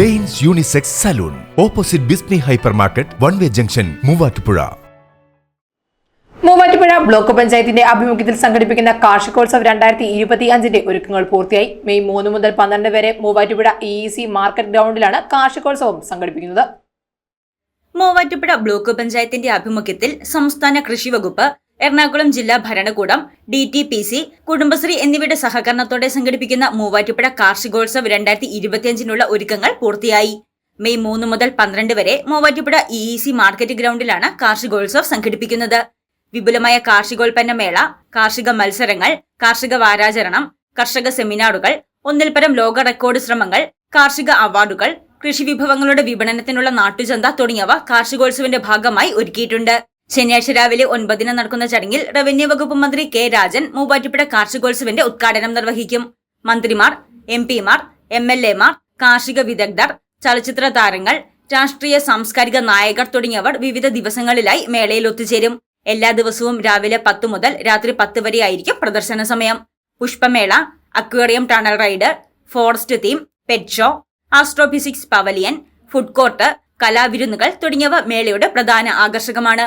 Danes unisex salon. Opposite Bismi hyper market one way junction Muvattupuzha. Muvattupuzha block പഞ്ചായത്തിന്റെ ആഭിമുഖ്യത്തിൽ സംഘടിപ്പിക്കുന്ന കാർഷികോത്സവം രണ്ടായിരത്തി ഇരുപത്തി അഞ്ചിന്റെ ഒരുക്കങ്ങൾ പൂർത്തിയായി. മെയ് മൂന്ന് മുതൽ പന്ത്രണ്ട് വരെ മൂവാറ്റുപുഴ ഇ സി മാർക്കറ്റ് ഗ്രൗണ്ടിലാണ് കാർഷികോത്സവം സംഘടിപ്പിക്കുന്നത്. മൂവാറ്റുപുഴ ബ്ലോക്ക് പഞ്ചായത്തിന്റെ ആഭിമുഖ്യത്തിൽ സംസ്ഥാന കൃഷി വകുപ്പ് എറണാകുളം ജില്ലാ ഭരണകൂടം D T P C Kudumbashree എന്നിവയുടെ സഹകരണത്തോടെ സംഘടിപ്പിക്കുന്ന മൂവാറ്റുപുഴ കാർഷികോത്സവ് രണ്ടായിരത്തി ഇരുപത്തിയഞ്ചിനുള്ള ഒരുക്കങ്ങൾ പൂർത്തിയായി. മെയ് മൂന്ന് മുതൽ പന്ത്രണ്ട് വരെ Muvattupuzha E E C market ഗ്രൗണ്ടിലാണ് കാർഷികോത്സവ് സംഘടിപ്പിക്കുന്നത്. വിപുലമായ കാർഷികോൽപ്പന്ന മേള കാർഷിക മത്സരങ്ങൾ കാർഷിക വാരാചരണം കർഷക സെമിനാറുകൾ ഒന്നിൽ പരം ലോക റെക്കോർഡ് ശ്രമങ്ങൾ കാർഷിക അവാർഡുകൾ കൃഷി വിഭവങ്ങളുടെ വിപണനത്തിനുള്ള നാട്ടുചന്ത തുടങ്ങിയവ കാർഷികോത്സവിന്റെ ഭാഗമായി ഒരുക്കിയിട്ടുണ്ട്. ശനിയാഴ്ച രാവിലെ ഒൻപതിന് നടക്കുന്ന ചടങ്ങിൽ റവന്യൂ വകുപ്പ് മന്ത്രി കെ രാജൻ മൂവാറ്റുപുഴ കാർഷികോത്സവിന്റെ ഉദ്ഘാടനം നിർവഹിക്കും. മന്ത്രിമാർ എം പിമാർ എം എൽ എമാർ കാർഷിക വിദഗ്ധർ ചലച്ചിത്ര താരങ്ങൾ രാഷ്ട്രീയ സാംസ്കാരിക നായകർ തുടങ്ങിയവർ വിവിധ ദിവസങ്ങളിലായി മേളയിൽ ഒത്തുചേരും. എല്ലാ ദിവസവും രാവിലെ പത്ത് മുതൽ രാത്രി പത്ത് വരെയായിരിക്കും പ്രദർശന സമയം. പുഷ്പമേള aquarium tunnel ride forest theme pet show astrophysics pavilion food court കലാവിരുന്നുകൾ തുടങ്ങിയവ മേളയുടെ പ്രധാന ആകർഷകമാണ്.